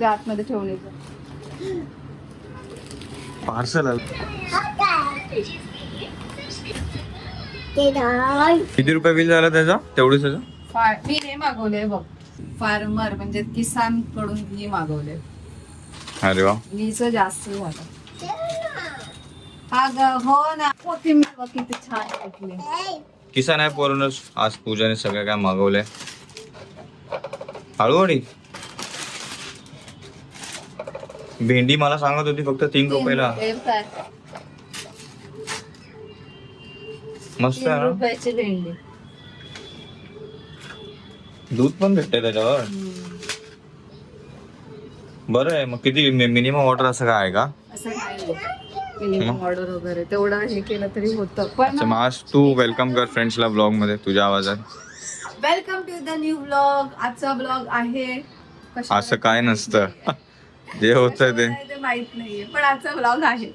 ते आतमध्ये ठेवून येतो. पार्सल किती रुपये बिल झालं त्याचा? तेवढंच मी हे मागवले बघ. फार्मर म्हणजे किसानकडून घी मागवले अरे वा. घीचं जास्त झालं. हा ग हो ना. कोथिंबीर बघ किती छान किसान ऍप वरूनच आज पूजाने सगळं काय मागवलंय. हळूहळी. भेंडी मला सांगत होती फक्त तीन रुपयाला? मस्त आहे ना? रुपयाची भेंडी. दूध पण भेटतंय त्याच्यावर. बरं आहे मग किती मिनिमम ऑर्डर असं काय आहे का? असं नाही. मिनिमम ऑर्डर वगैरे. तेवढं हे केलं तरी होतं. पण अच्छा मग आज तू वेलकम कर फ्रेंड्सला ब्लॉगमध्ये तुझ्या आवाजात. Welcome to the new blog आजचा ब्लॉग आहे. असं काय नसतं. जे होतं ते. माहीत नाहीये पण आजचा ब्लॉग आहे.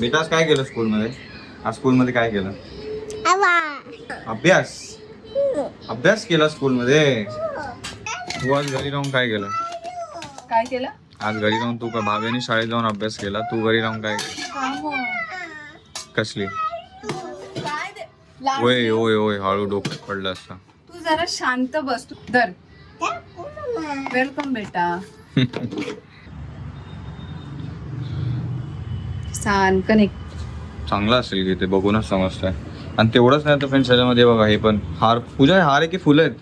बेटा आज काय केलं स्कूलमध्ये? आज स्कूलमध्ये काय केलं? अभ्यास? अभ्यास केला स्कूलमध्ये? तू आज घरी राहून काय केलं? काय केलं? आज घरी राहून तू काय भाव्याने शाळेत जाऊन अभ्यास केला? तू घरी राहून काय. कसली? काय ते? लाड- ओय ओय ओय हळू डोक्यात पडलं असता. तू जरा शांत बस तू वेलकम बेटा. छान कनेक्ट चांगलं असेल की ते बघूनच समजतंय. आणि तेवढंच नाही तर फ्रेंड्स त्याच्यामध्ये बघा हे पण हार पूजा हार आहे की फुलं आहेत?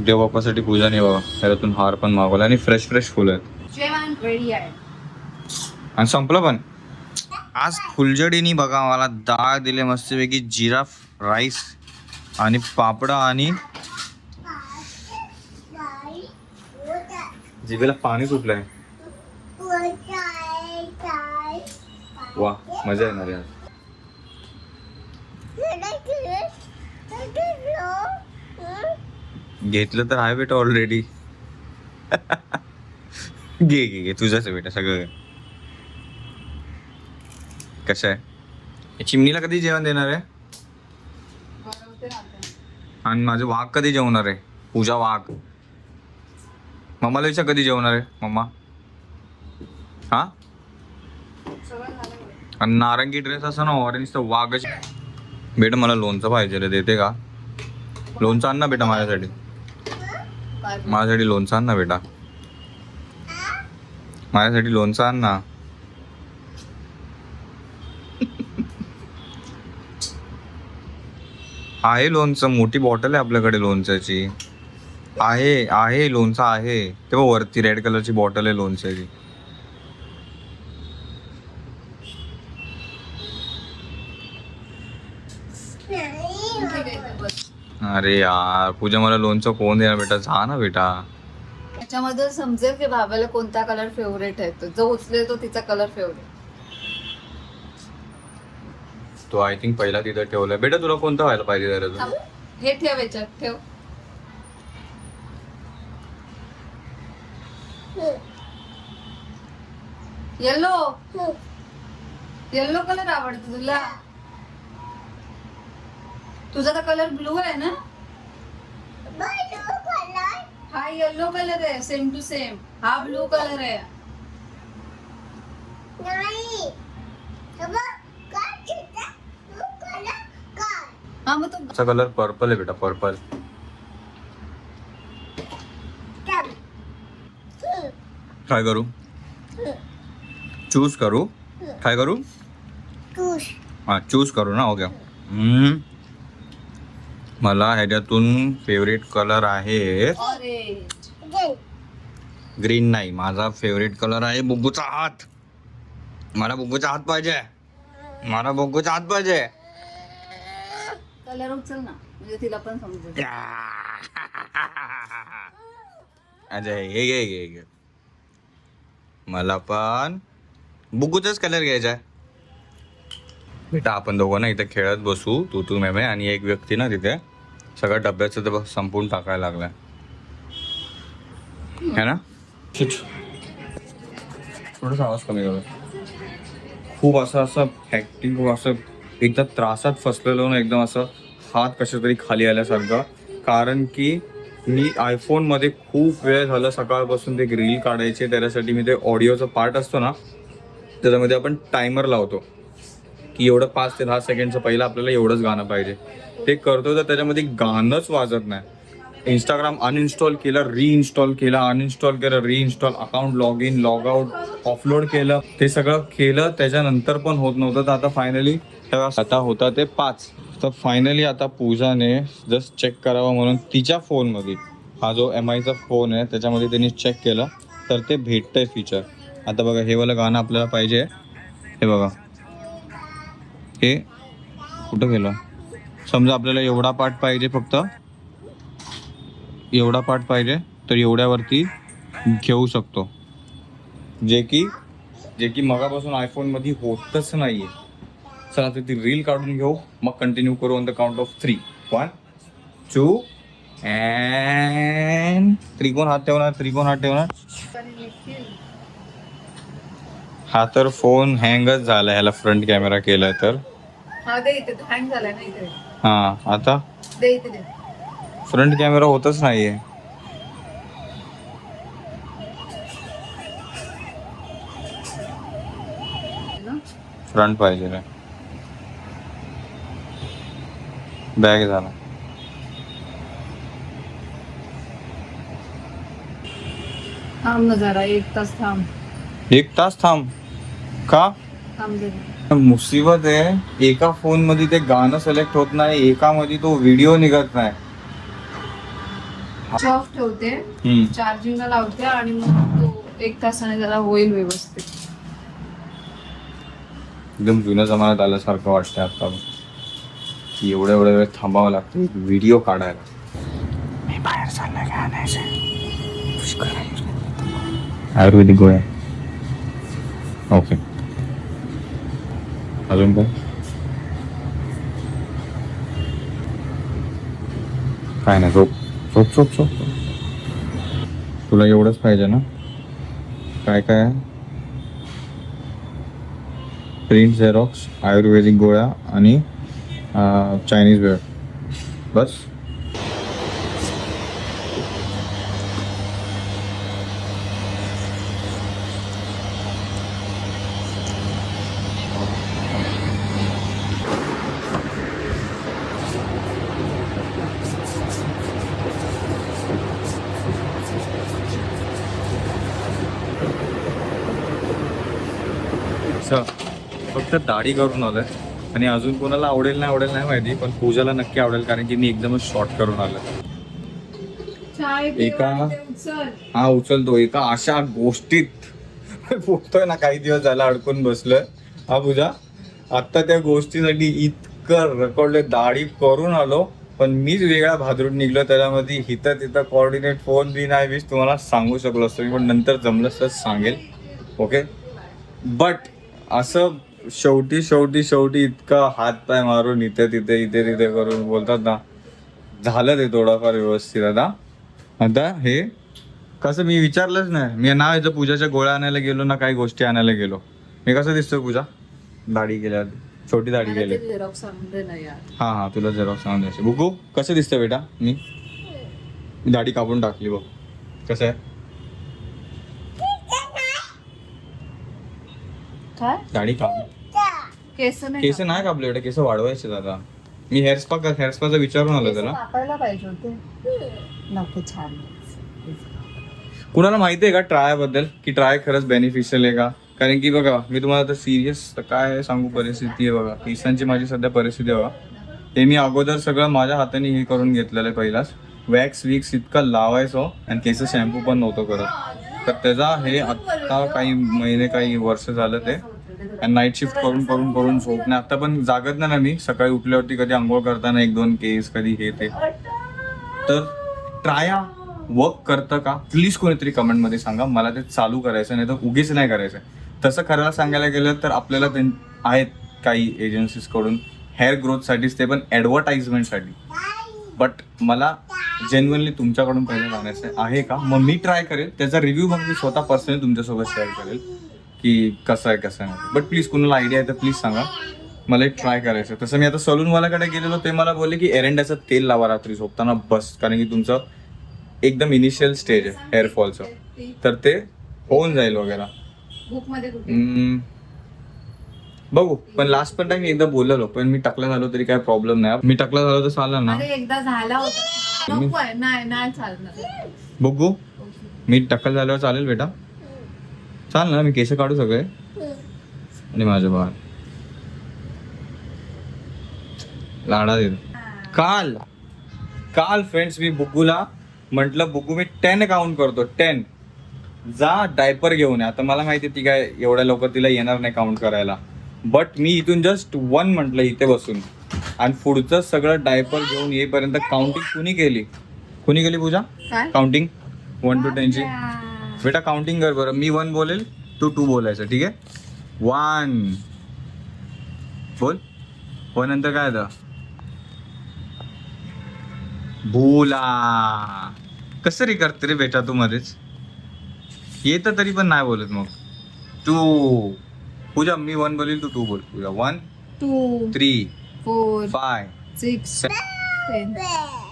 देवबापासाठी पूजा नाही बाबा त्याच्यातून हार पण मागवला आणि फ्रेश फ्रेश फुलं आहेत. जेवण रेडी आहे. आणि संपलं पण. आज फुलजडीनी बघा मला डाळ दिले मस्तपैकी जिरा राईस आणि पापडा आणि जिभेला पाणी सुटलंय. वा मजा येणार आहे घेतलं तर आहे बेटा ऑलरेडी घे घे घे तुझंच बेटा सगळं. कसं आहे? चिमणीला कधी जेवण देणार आहे. आणि माझं वाघ कधी जेवणार आहे? पूजा वाघ. मम्माला विचार कधी जेवणार आहे मम्मा. हा? आणि नारंगी ड्रेस असं ना ऑरेंज तर वाघच बेटा मला लोणचं पाहिजे रे देते का? लोणचं आण ना बेटा माझ्यासाठी. माझ्यासाठी लोणचं आण ना बेटा. माझ्यासाठी लोणचं आण ना. आहे लोणचं मोठी बॉटल आहे आपल्याकडे लोणच्याची. आहे आहे लोणचं आहे. ते बघ वरती रेड कलरची बॉटल आहे लोणच्याची. अरे यार पूजा मला लोणचं कोण देणार बेटा? जा ना बेटा. त्याच्यामध्ये समजेल की भावाला कोणता कलर फेवरेट आहे तो. जो उचलेल तो तिचा कलर फेवरेट तो आय थिंक पहिला तिथं ठेवलाय. बेटा तुला कोणता व्हायला पाहिजे जरा तू हे ठेव याच्यात ठेव. येल्लो येल्लो कलर आवडतो तुला? तुझा तर कलर ब्लू आहे ना? हा येल्लो कलर आहे सेम टू सेम हा ब्लू कलर आहे. हा मग तू कलर पर्पल आहे बेटा पर्पल काय करू. चूज करू. काय करू? हा चूज करू ना ओके. हम्म. मला ह्याच्यातून फेवरेट कलर आहे. ऑरेंज ग्रीन नाही माझा फेवरेट कलर आहे बुग्गूचा हात. मला बुग्गूचा हात पाहिजे. मला बुग्गूचा हात पाहिजे. कलर उचल ना म्हणजे तिला पण समजेल अजय हे घे घे घे मला पण बुगूचाच कलर घ्यायचा आहे. बेटा आपण दोघं ना इथे खेळत बसू तू तू मेमे आणि एक व्यक्ती ना तिथे सगळं डब्याचं ते बघ संपवून टाकायला लागलाय. है ना? थोडासा आवाज कमी करा. खूप असं असं हॅक्टिंग खूप असं एकदम त्रासात फसलेलो ना एकदम असं हात कशा तरी खाली आल्यासारखं. कारण की मी आयफोनमध्ये खूप वेळ झालं सकाळपासून ते रील काढायचे त्याच्यासाठी मी ते ऑडिओचा पार्ट असतो ना त्याच्यामध्ये आपण टायमर लावतो. की एवढं पाच ते दहा सेकंडचं पहिलं आपल्याला एवढंच गाणं पाहिजे. ते करतो तर त्याच्यामध्ये गाणंच वाजत नाही. इंस्टाग्राम अनइन्स्टॉल केलं रिइन्स्टॉल केलं अनइन्स्टॉल केलं reinstall account log in log out offload केलं. ते सगळं केलं त्याच्यानंतर पण होत नव्हतं. तर आता फायनली आता होता ते पाच. तर फायनली आता पूजाने जस्ट चेक करावं म्हणून तिच्या फोनमध्ये हा जो एम आयचा फोन आहे त्याच्यामध्ये त्यांनी चेक केलं. तर ते भेटतंय फीचर आता बघा हे वालं गाणं आपल्याला पाहिजे. हे बघा. हे कुठं गेलं? समजा आपल्याला एवढा पार्ट पाहिजे फक्त. एवढा पार्ट पाहिजे तर एवढ्यावरती घेऊ शकतो. जे की जे की मगापासून आयफोनमध्ये होतच नाहीये. चला आता ती रील काढून घेऊ. मग कंटिन्यू करू on the count of three one two and त्रिकोण हात ठेवणार? त्रिकोण हात ठेवणार? हा तर फोन हँगच झाला ह्याला फ्रंट कॅमेरा केलाय तर. हा दे इथे. हँग झालाय ना इथे हा आता? दे इथे दे. फ्रंट कॅमेरा होतच नाहीये? फ्रंट पाहिजे रे. बॅग झाला. थांब ना जरा एक तास थांब. एक तास थांब. का? मुसीबत आहे. एका फोनमध्ये ते गाणं सिलेक्ट होत नाही. एका मध्ये तो व्हिडिओ निघत नाही. ऑफ ठेवते. चार्जिंगला लावते आणि मग तो एक तासाने जरा होईल व्यवस्थित. एकदम जुन्या जमान्यात आल्यासारखं वाटतंय आता. की एवढ्या एवढ्या वेळ थांबावं लागतं. व्हिडिओ काढायला. मी बाहेर चाललोय काय आणायचं आयुर्वेदिक गोळ्या. ओके अजून काय काय नाही झोप झोप झोप झोप. तुला एवढंच पाहिजे ना? काय काय? प्रिंट झेरॉक्स आयुर्वेदिक गोळ्या आणि चायनीज वेळ बस? फक्त दाढी करून आलोय. आणि अजून कोणाला आवडेल नाही आवडेल नाही माहिती पण पूजाला नक्की आवडेल कारण की मी एकदमच शॉर्ट करून आलोय. एका- हा उचलतो. एका अशा गोष्टीत फुटतोय ना काही दिवस झाला अडकून बसलोय. हा पूजा आता त्या गोष्टीसाठी इतकं रखडले दाढी करून आलो पण मीच वेगळा भादरून निघलो त्याच्यामध्ये हिथं तिथं कॉर्डिनेट फोन बी नाही वीस तुम्हाला सांगू शकलो असतो मी पण नंतर जमलं तर सांगेल. ओके बट असं शेवटी शेवटी शेवटी इतका हात पाय मारून इथे तिथे इथे तिथे करून बोलतात ना. झालं ते थोडंफार व्यवस्थित आता. आता हे कसं मी विचारलंच नाही. मी नाव याचं पूजाच्या गोळ्या आणायला गेलो ना काही गोष्टी आणायला गेलो. मी कसं दिसतोय पूजा? दाढी केल्या छोटी दाढी केली झेरॉक्स ना हा हा तुला जरा सांगून द्यायचं. बुकू कसं दिसतंय बेटा? मी? दाढी कापून टाकली बघ. कसं आहे? दाढी काप केस नाही केस नाही कापले बेटा केस वाढवायचे दादा. मी हेअर स्पा हेअर स्पाचा विचारून आलो त्याला. कापायला पाहिजे होते. नको छान. कुणाला माहिती आहे का ट्रायबद्दल? की ट्राय खरंच बेनिफिशियल आहे का? कारण की बघा मी तुम्हाला आता सिरियस काय सांगू परिस्थिती आहे बघा. केसांची माझी सध्या परिस्थिती आहे बघा. हे मी अगोदर सगळं माझ्या हाताने हे करून घेतलेलं आहे पहिलाच. वॅक्स विक्स इतका लावायचो आणि केस शॅम्पू पण नव्हतं करत. तर त्याचा हे आत्ता काही महिने काही वर्ष झालं ते. आणि नाईट शिफ्ट करून करून करून झोप नाही. आता पण जागत नाही ना मी. सकाळी उठल्यावरती कधी आंघोळ करताना एक दोन केस कधी हे ते. तर ट्राया वर्क करतं का? प्लीज कोणीतरी कमेंटमध्ये सांगा. मला ते चालू करायचं नाही तर उगीच नाही करायचं तसं करायला सांगायला गेलं तर आपल्याला ते आहेत काही एजन्सीजकडून हेअर ग्रोथसाठीच ते पण ॲडव्हर्टाइजमेंटसाठी बट मला जेन्युअनली तुमच्याकडून पहिलं जाण्याचं आहे का? मग मी ट्राय करेल. त्याचा रिव्ह्यू मग मी स्वतः पर्सनली तुमच्यासोबत शेअर करेल. की कसं आहे कसं नाही. बट प्लीज कुणाला आयडिया आहे तर प्लीज सांगा. मला एक ट्राय करायचं तसं मी आता सलूनवाल्याकडे गेलेलो ते मला बोलले की एरंड्याचं तेल लावा रात्री झोपताना बस. कारण की तुमचं एकदम इनिशियल स्टेज आहे हेअरफॉलचं तर ते होऊन जाईल वगैरे. बघू. पण लास्ट पण टाइम एकदा बोललेलो पण मी टकला झालो तरी काय प्रॉब्लेम नाही. मी टकला झालो तर चालेल ना? एकदा झाला होता. आहे. बघू. मी टक्कल झाल्यावर चालेल बेटा. चाल ना मी केस काढू सगळे. आणि माझ्या बाहेर लाडा देतो काल काल फ्रेंड्स मी बुग्गूला म्हटलं बुग्गू मी टेन काउंट करतो टेन जा डायपर घेऊन ये. आता मला माहिती आहे ती काय एवढ्या लवकर तिला येणार नाही काउंट करायला. बट मी इथून जस्ट वन म्हटलं इथे बसून. आणि पुढचं सगळं डायपर घेऊन येईपर्यंत काउंटिंग कुणी केली? कुणी केली पूजा? काउंटिंग वन टू टेनची बेटा काउंटिंग कर बरं. मी वन बोलेल तू टू बोलायचं ठीक आहे? वन बोल. वन नंतर काय येतं भूला. कसं रे करते रे बेटा तू मध्येच? येतं तरी पण नाही बोलत मग. टू पूजा मी वन बोलील तू टू बोल. Pooja one two three four five six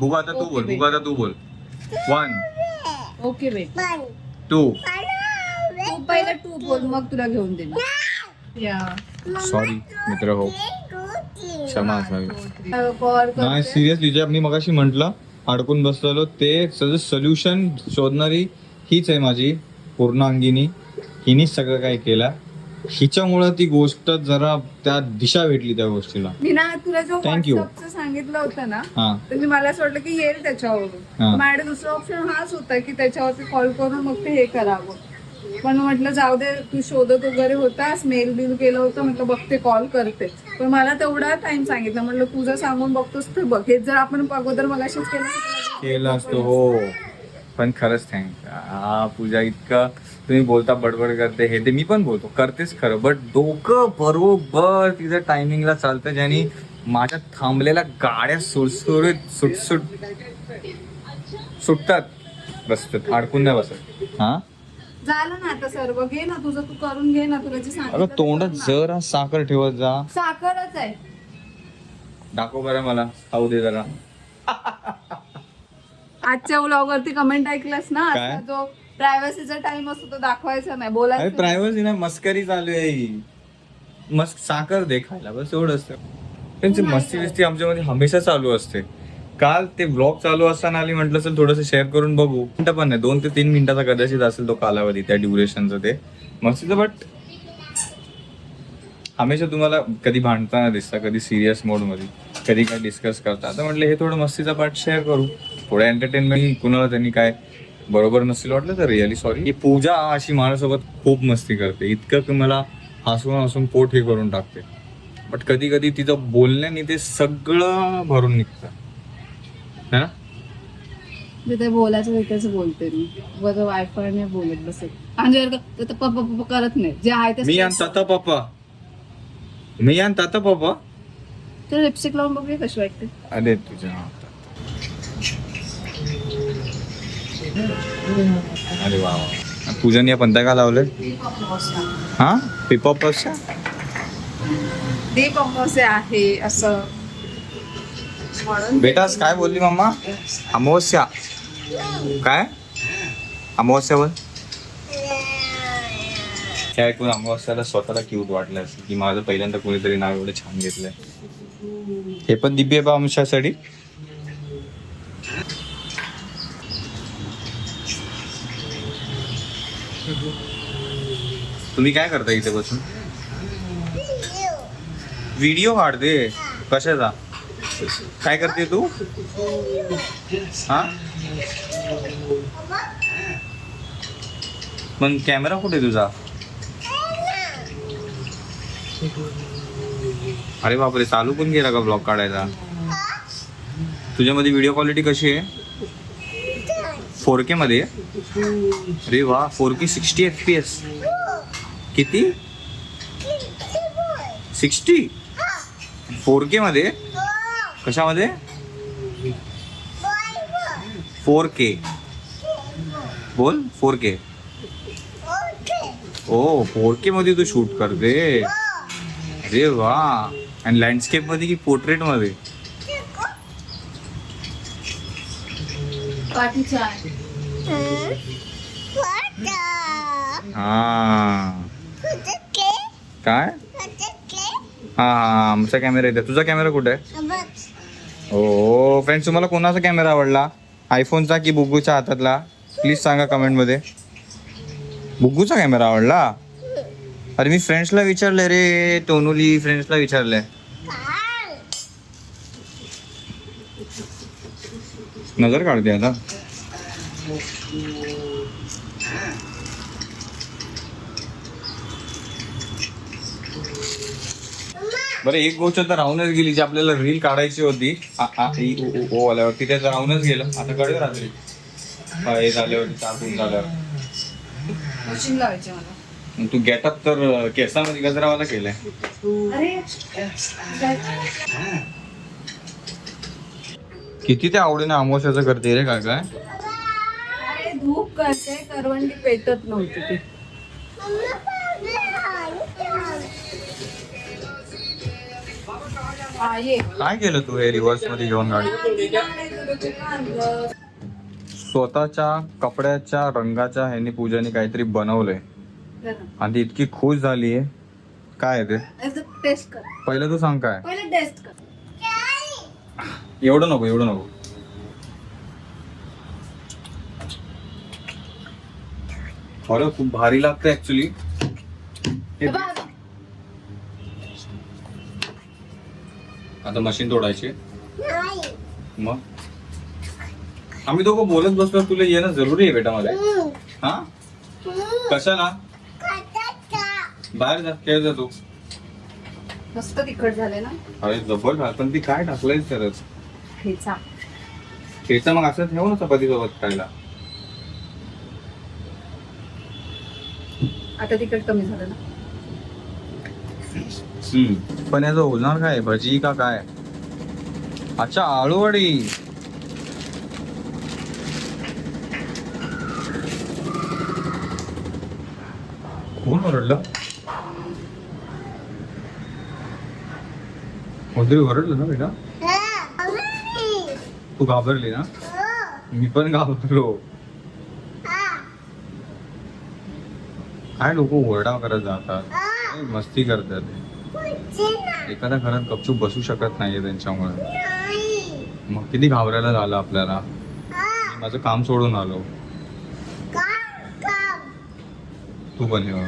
Buga आता तू बोल बुगा आता तू बोल. वन ओके बेट टू तू पहिला टू बोल मग तुला घेऊन दे या. सॉरी मित्र हो. क्षमा असावी नाही सिरियसली जे मी मगाशी म्हंटल अडकून बसलेलो ते सगळं सोल्युशन शोधणारी हीच आहे माझी पूर्णांगिनी हिनीच सगळं काय केलं. हिच्यामुळं ती गोष्ट जरा त्या दिशा भेटली त्या गोष्टीला. मी ना तुला जो Thank you. व्हॉट्सअपचं सांगितलं होतं ना हा. तर मी मला असं वाटलं की येईल हा. त्याच्यावरून माझ्याकडे दुसरा ऑप्शन हाच होता की त्याच्यावरती कॉल करून मग ते हे करावं. पण म्हटलं जाऊ दे तू शोधत वगैरे होतास मेल बिल केलं होतं म्हटलं बघते कॉल करते. पण मला तेवढा टाइम सांगितलं. म्हटलं तुझं सांगून बघतोस तर बघ. हेच जर आपण अगोदर मगाशीच केलं असतं केलं असतो हो. पण खरंच थँक हा पूजा इतकं तुम्ही बोलता बडबड करते हे ते मी पण बोलतो. करतेच खरं बट डोकं बरोबर तिचं टायमिंगला चालतं ज्याने माझ्या थांबलेल्या गाड्या सुटसुटीत सुटसुट सुटतात. बसतात अडकून नाही बसत. हा? झालं ना आता सर्व. घे ना तुझं तू करून घे ना तुला जे अगं सांगितलं तोंडात जरा साखर ठेवत जा. साखरच आहे. दाखव बरं मला. खाऊ दे जरा. आजच्या व्लॉग वरती कमेंट ऐकलंस ना? काय? जो प्रायव्हसीचा टाइम असतो तो दाखवायचा नाही. अरे बोलायचं. प्रायव्हसी ना मस्करी चालू आहे ही. मस्त साखर दे खायला बस एवढंच त्यांची मस्ती बिस्ती आमच्यामध्ये हमेशा चालू असते. काल ते ब्लॉग चालू असताना आली म्हटलं चल थोडंसं शेअर करून बघू. मिनिटं पण नाही दोन ते तीन मिनिटाचा कदाचित असेल तो कालावधी त्या ड्युरेशनचं ते. मस्तीचं बट हमेशा तुम्हाला कधी भांडताना दिसता कधी सिरियस मोडमध्ये कधी काय डिस्कस करता. आता म्हटलं हे थोडं मस्तीचा पार्ट शेअर करू. थोडं एंटरटेनमेंट कुणाला त्यांनी काय बरोबर नसेल वाटलं तर रिअली सॉरी ही पूजा अशी माझ्यासोबत खूप मस्ती करते. इतकं की मला हसून हसून पोट हे करून टाकते. बट कधी कधी तिचं बोलण्याने ते सगळं भरून निघतं. है ना? बोलायचं तिथेच बोलते मी. बरं वायफाय नाही बोलत बसत. आणि पप्पा पप्पा करत नाही. जे आहे ते मी आणि ताता पप्पा. मी आणि ताता पप्पा. तर लिपस्टिक लावून बघूया कशी वाटते अरे तुझ्या. अरे वा वा पूजन या पंता का लावलंय हा पिपॉप दीप अमावस्या आहे असं म्हणून बेटा आज काय बोलली मम्मा अमावस्या काय अमावस्यावर हे ऐकून अमावस्याला स्वतःला क्यूट वाटलं. असेल की माझं पहिल्यांदा कोणीतरी नाव एवढं छान घेतलंय. हे पण दिव्य वंशासाठी तुम्ही काय करता इथे बसून? व्हिडिओ काढते कशाचा? काय करते तू? हा? मग कॅमेरा कुठे तुझा? अरे बापरे चालू पण गेला का ब्लॉग काढायचा तुझ्यामध्ये व्हिडिओ क्वालिटी कशी आहे? फोर के मध्ये? अरे वा four K sixty F P S किती? सिक्स्टी फोर के मध्ये? कशामध्ये? फोर के बोल फोर के ओ फोर के मध्ये तू शूट करते अरे वा. आणि लँडस्केपमध्ये की पोर्ट्रेटमध्ये? हा. काय? हा हा आमचा कॅमेरा येते तुझा कॅमेरा कुठे? आहे हो. फ्रेंड्स तुम्हाला कोणाचा कॅमेरा आवडला? आयफोनचा की बुग्गूच्या हातातला? प्लीज सांगा कमेंटमध्ये बुग्गूचा कॅमेरा आवडला? अरे मी फ्रेंड्सला विचारलंय रे टोनुली फ्रेंड्सला विचारलंय. नजर काढते आता. बरं एक गोष्ट तर राहूनच गेली जी आपल्याला रील काढायची होती. आ- आ- ई- उ- उ- ओ आल्यावरती ते तर राहूनच गेलं. आता कळलं रात्री. हा, हे झाल्यावरती चाकून झाल्यावर. मशीन लावायचे मला. तू गेटअप तर केसामध्ये गजरावाला केलाय. अरे किती ते आवडीने अमोशाचं करते रे काय काय अरे धूप करते करवंडी पेटत नव्हती ती. हा, ये. काय केलं तू हे रिव्हर्समध्ये घेऊन गाडी? स्वतःच्या कपड्याच्या रंगाच्या ह्यानी पूजाने काहीतरी बनवलंय. आणि ती इतकी खुश झाली आहे काय आहे ते? टेस्ट कर. पहिलं तू सांग काय? पहिले टेस्ट कर. एवढं नको एवढं नको. खरं खूप भारी लागतं ऍक्च्युली बघ, आता मशीन तोडायची मग? आम्ही दोघं बोलत बसलो तुला येणं जरुरी आहे बेटा मध्ये हा? कशाला? बाहेर जा खेळ जा तू. मस्त तिखट झाले ना? अरे जबर घाल पण ती काय टाकलंय तरच ठेचा. खेळचा मग असं ठेव ना चपाती सोबत खायला. आता तिखट कमी झालं ना? हम्म. पण याचं होणार काय? भजी का काय? अच्छा आळूवडी. कोण ओरडलं? कोणतरी ओरडलं ना बेटा तू घाबरली ना? मी पण घाबरलो. काय लोक ओरडा करत जातात? मस्ती करतात एखाद्या घरात गपचूप बसू शकत नाहीये त्यांच्यामुळे. मग किती घाबरायला झालं आपल्याला? मी माझं काम सोडून आलो. तू पण हे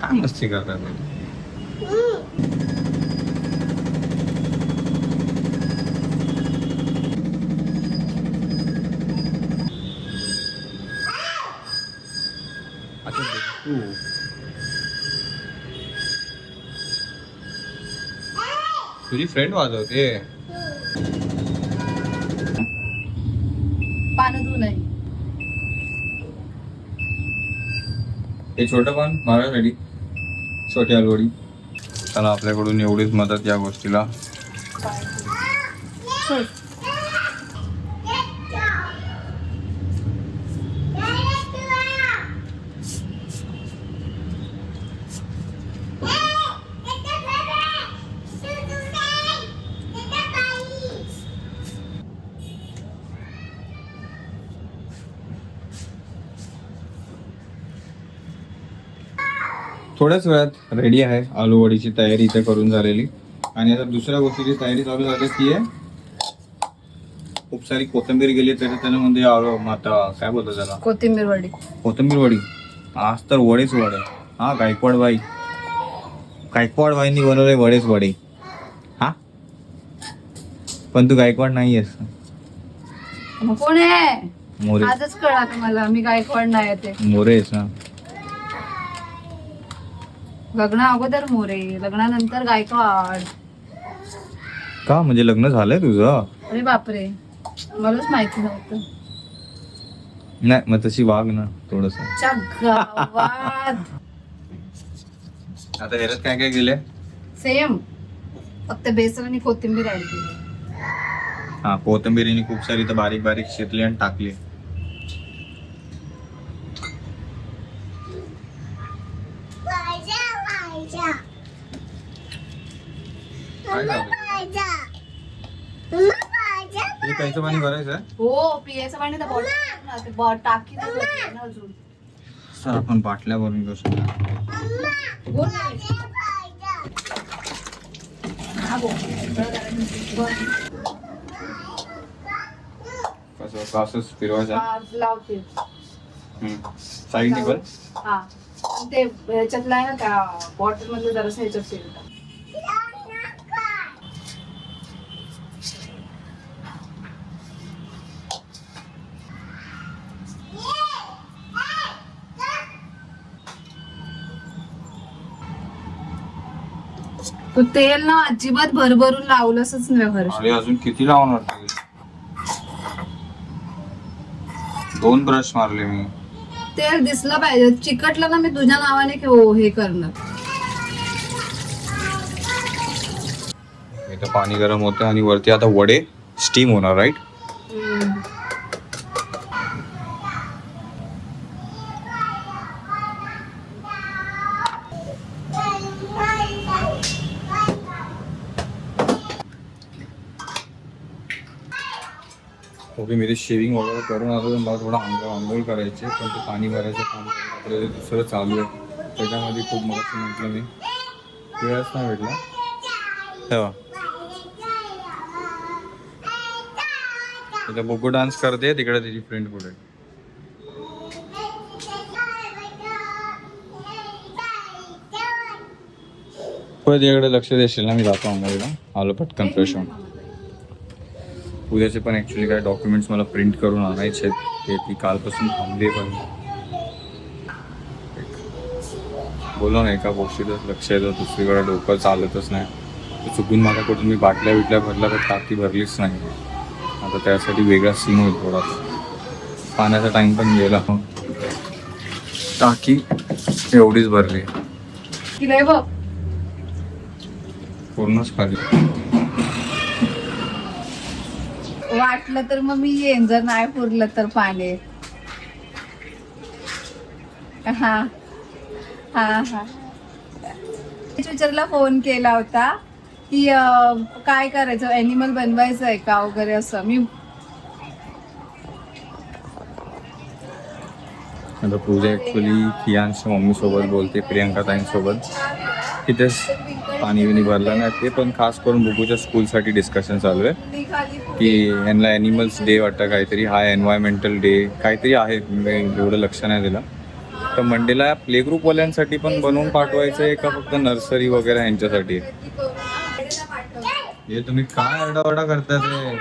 काय मस्ती करतात तुझी फ्रेंड वाजवते. पानं धुवून आहे. हे छोटं पण माझ्यासाठी छोटी अलवडी चला आपल्याकडून एवढीच मदत या गोष्टीला. सोड. थोड्याच वेळात रेडी आहे आलू वडीची तयारी इथे करून झालेली. आणि आता दुसऱ्या गोष्टीची तयारी चालू झाली ती आहे. खूप सारी कोथिंबीर गेली तरी त्याला म्हणजे आलो आता काय बोलतो त्याला? कोथिंबीर वडी. कोथिंबीर वडी. आज तर वडेच वडे. हा गायकवाड बाई. गायकवाड बाईंनी बनवले वडेच वडे. हा? पण तू गायकवाड नाही आहेस कोण आहे? मोरे. आजच कळालं मला मी गायकवाड नाही आहे ते. मोरे आहेस ना. लग्न अगोदर मोरे. लग्नानंतर गायकवाड का? म्हणजे लग्न झालंय तुझं? अरे बापरे. मलाच माहिती नव्हतं. नाही मग तशी वाग ना थोडस. च्या गावात. आता काय काय केलंय? सेम. फक्त बेसन आणि कोथिंबीर ऍड केली. हा कोथिंबीरीने खूप सारी तर बारीक बारीक शिरली आणि टाकली. काय हे प्यायचं पाणी भरायचं हो पियाचं पाणी तर बॉटल टाकी तर भरली आहे ना अजून. सर आपण बाटल्या भरून घेऊ शकतो बोल ना. पाजा हा, बोल. बरं. कसं फिरवायचं हा, लावते. साईडने पण हा. ते ह्याच्यातलं आहे ना त्या बॉटल मधलं जरासं ह्याच्यात फिरतं. तू तेल ना अजिबात भरभरून लावलंच नाही हर्ष. अरे अजून किती लावणार? दोन ब्रश मारले मी. तेल दिसलं पाहिजे. चिकटलं ना मी तुझ्या नावाने की हो हे करणार. इथं पाणी गरम होतं आणि वरती आता वडे स्टीम होणार राईट ओके मी ते शेविंग वगैरे करून आलो मला थोडं आंघोळ आंघोळ करायचे पण ते पाणी भरायचं काम आपलं दुसरं चालू आहे. त्याच्यामध्ये खूप मग म्हटलं मी. वेळच नाही भेटला. तेव्हा तिथे बोको डान्स करते. तिकडे तिची फ्रेंड पुढे. परत याकडे लक्ष देशील ना? मी जातो आंघोळीला आलो पटकन फ्रेश होऊन. उद्याचे पण ॲक्च्युली काय डॉक्युमेंट्स मला प्रिंट करून आणायचे आहेत. ते ती कालपासून थांबली पण. बोलो ना एका गोष्टीतच लक्ष येतं दुसरीकडे डोकं चालतच नाही. चुकून माझ्याकडून मी बाटल्या बिटल्या भरल्या तर टाकी भरलीच नाही. आता त्यासाठी वेगळा सीन होईल थोडासा पाण्याचा टाइम पण गेला. टाकी एवढीच भरली. पूर्णच खाली. वाटलं तर मग मी येईन. जर नाही पुरलं तर पाणी. हा. हा हा. टीचरला फोन केला होता की काय करायचं? ॲनिमल बनवायचं आहे का वगैरे असं? मी आता पूजा ॲक्च्युली कियांच्या मम्मीसोबत बोलते प्रियंका ताईंसोबत तिथेच पाणी विणी भरलं नाही. ते पण खास करून बुकूच्या स्कूलसाठी डिस्कशन चालू आहे. की यांना ॲनिमल्स डे वाटतं काहीतरी. हा एन्व्हायरमेंटल डे काहीतरी आहे. मी एवढं लक्ष नाही दिलं. तर मंडेला प्ले ग्रुपवाल्यांसाठी पण बनवून पाठवायचं आहे का फक्त नर्सरी वगैरे यांच्यासाठी हे तुम्ही काय आरडाओरडा करता ते?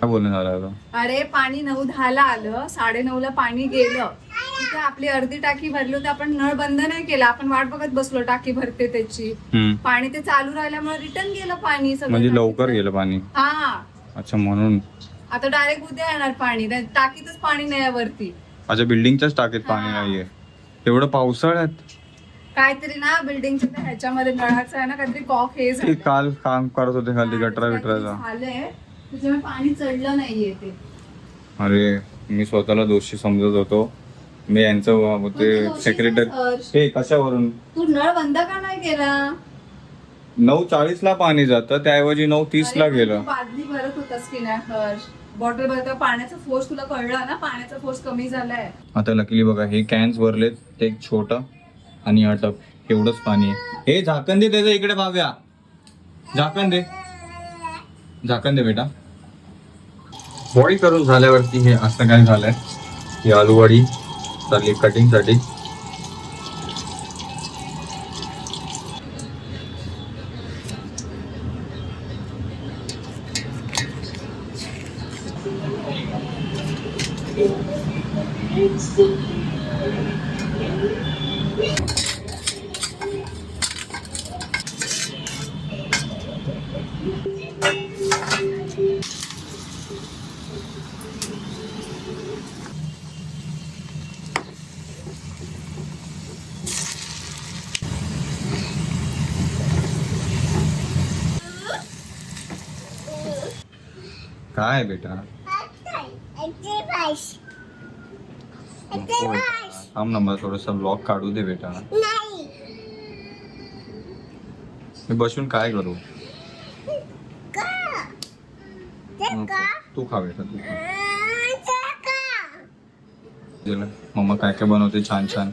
काय बोलणं झालं आता? अरे पाणी नऊ दहाला आलं. साडे नऊला पाणी गेलं. तिथे आपली अर्धी टाकी भरली होती. आपण नळ बंद नाही केला. आपण वाट बघत बसलो टाकी भरते त्याची. हम्म. पाणी ते चालू राहिल्यामुळे रिटर्न गेलं पाणी सगळं म्हणजे. लवकर गेलं पाणी. हा. अच्छा म्हणून. आता डायरेक्ट उद्या येणार पाणी. त्या टाकीतच पाणी नाही आहे वरती. अच्छा बिल्डिंगच्याच टाकीत पाणी हा. नाहीये. तेवढं पावसाळ्यात? काहीतरी ना बिल्डिंगच्या ह्याच्यामध्ये नळाचं आहे ना काहीतरी कॉक हे ते झालं काल काम करत होते खाली गटरा बिटराचा झालंय. त्याच्यामुळे पाणी चढलं नाहीये ते. अरे मी स्वतःला दोषी समजत होतो. मी यांचं व- पण तू ते दोषी सेक्रेटरी हर्ष. हे कशावरून? तू नळ बंद का नाही केला? नऊ चाळीस ला पाणी जातं त्याऐवजी नऊ तीस ला गेलं. बादली भरत होतास की नाही हर्ष? बॉटल भरत पाण्याचा फोर्स तुला कळला ना? पाण्याचा फोर्स कमी झालाय. आता लकीली बघा हे कॅन्स भरलेत ते एक छोटा आणि अटक एवढंच पाणी आहे. हे झाकण दे त्याचं इकडे भाव्या. झाकण दे. झाकण दे बेटा. वडी करून झाल्यावरती हे असं काय झालंय? ही आलू वडी चालली कटिंगसाठी काय बेटा एकटे पास नको बेटा. थांब ना मला थोडंसं ब्लॉग काढू दे बेटा. नाही. मी बसून काय करू. तू तू खा. चका दिलं. मम्मा काय काय बनवते? छान छान.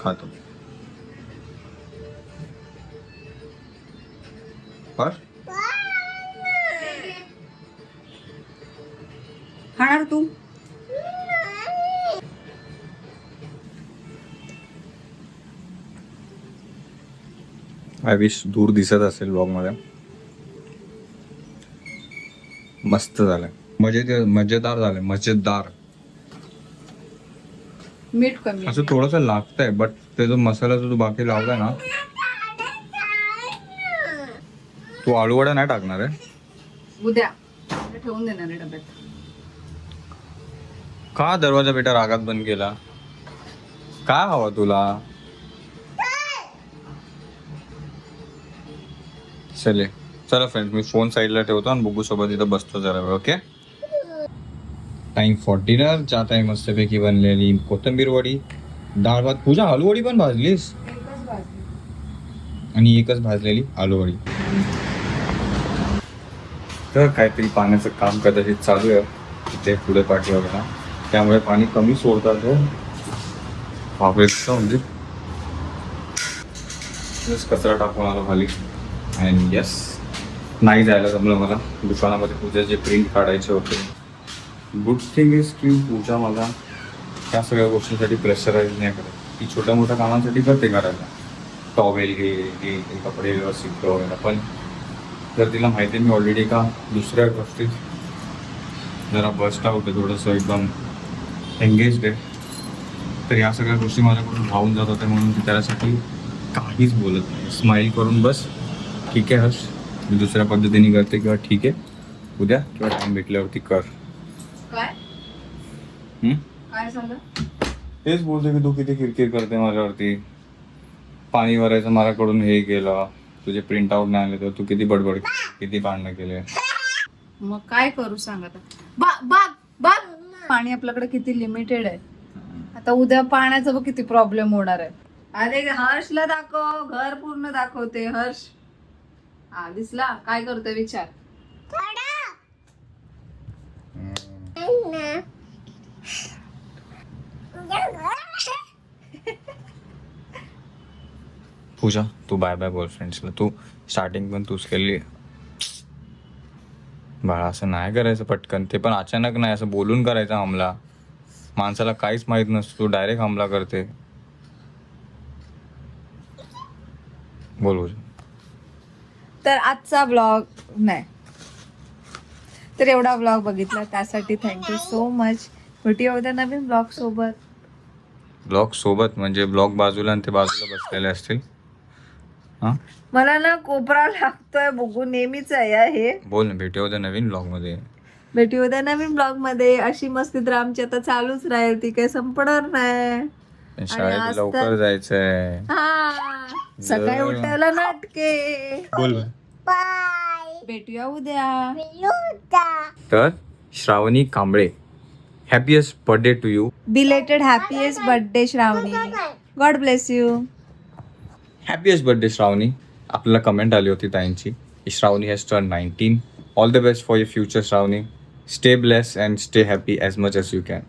खातो. बस आय विश दूर दिसत असेल ब्लॉगमध्ये. मस्त झालंय. मजेत मजेदार झालंय मजेदार. मीठ कमी असं थोडस लागतंय बट ते जो मसाला जो तू बाकी लावलाय ना तू आळूवडा नाही टाकणार आहे. उद्या. उद्या ठेवून देणार आहे डब्यात. का दरवाजा बेटा रागात बंद केला? काय हवा तुला? चले. चला फ्रेंड्स मी फोन साईडला ठेवतो आणि बुगू सोबत इथं बसतो जरा वेळ ओके टाइम फॉर डिनर ज्या टाइम मस्तपैकी बनलेली कोथिंबीर वडी डाळ भात. पूजा आलू वडी पण भाजलीस? आणि एकच भाजलेली आलू वडी. तर काहीतरी पाण्याचं काम कदाचित चालू आहे. तिथे पुढे पाठी वगैरे त्यामुळे पाणी कमी सोडतात हो. म्हणजे. कचरा टाकून आलो खाली. अँड यस नाही जायला जमलं मला. दुकानामध्ये पूजा जे प्रिंट काढायचे होते. गुड थिंग इज की पूजा मला त्या सगळ्या गोष्टींसाठी प्रेशराईज नाही करत. ती छोट्या मोठ्या कामांसाठी करते करायला. टॉवेल घे घे ते कपडे व्यवस्थित वगैरे पण जर तिला माहिती आहे मी ऑलरेडी एका दुसऱ्या गोष्टीत जरा बस्ट आउट आहे थोडंसं एकदम एंगेज आहे. तर या सगळ्या गोष्टी माझ्याकडून राहून जात होत्या म्हणून ती त्यासाठी काहीच बोलत नाही. स्माईल करून बस. ठीक आहे हर्ष। मी दुसऱ्या पद्धतीने करते किंवा ठीक आहे उद्या किंवा टाइम भेटल्यावरती कर। काय? हम्म? काय झालं? तेच बोलते की तू किती किरकिर करते माझ्यावरती. पाणी भरायचं माझ्याकडून हे केलं. तुझे प्रिंट आउट नाही आले तर तू किती बडबड किती भांडणं केले. मग काय करू सांग आता. बा- बघ बघ. पाणी आपल्याकडे किती लिमिटेड आहे. आता उद्या पाण्याचा बघ किती प्रॉब्लेम होणार आहे. अरे हर्षला दाखव. घर पूर्ण दाखवते हर्ष. हा दिसला? काय करतोय विचार? पूजा तू बाय बाय बोल फ्रेंड्सला तू स्टार्टिंग पण तूच केली बाळा असं नाही करायचं पटकन. ते पण अचानक नाही असं बोलून करायचा हमला. माणसाला काहीच माहीत नसतं तू डायरेक्ट हमला करते बोल पूजा तर आजचा ब्लॉग नाही. तर एवढा ब्लॉग बघितला त्यासाठी थँक्यू सो मच भेटूया उद्या नवीन ब्लॉग सोबत. ब्लॉग सोबत म्हणजे ब्लॉग बाजूला आणि ते बाजूला बसलेले असतील. हा? मला ना कोपरा लागतोय बघू नेहमीच आहे हा हे. बोल ना भेटूया उद्या नवीन ब्लॉगमध्ये. भेटू उद्या नवीन ब्लॉगमध्ये. अशी मस्ती तर आमची आता चालूच राहील ती काही संपणार नाही. शाळेत आज लवकर जायचंय. हा. सकाळी उठायला नाटके. बोल. बाय. भेटूया उद्या. तर Shravani Kamble happiest birthday to you belated happiest birthday Shravani God bless you happiest birthday Shravani आपल्याला कमेंट आली होती ताईंची. की Shravani has turn nineteen all the best for your future Shravani stay bless and stay happy as much as you can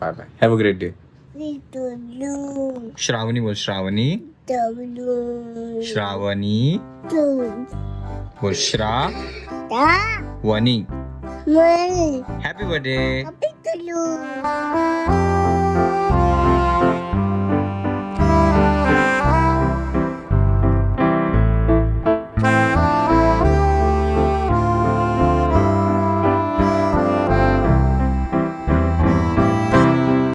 bye bye have a great day Shravani बोल Shravani W Shravani to बोल श्रा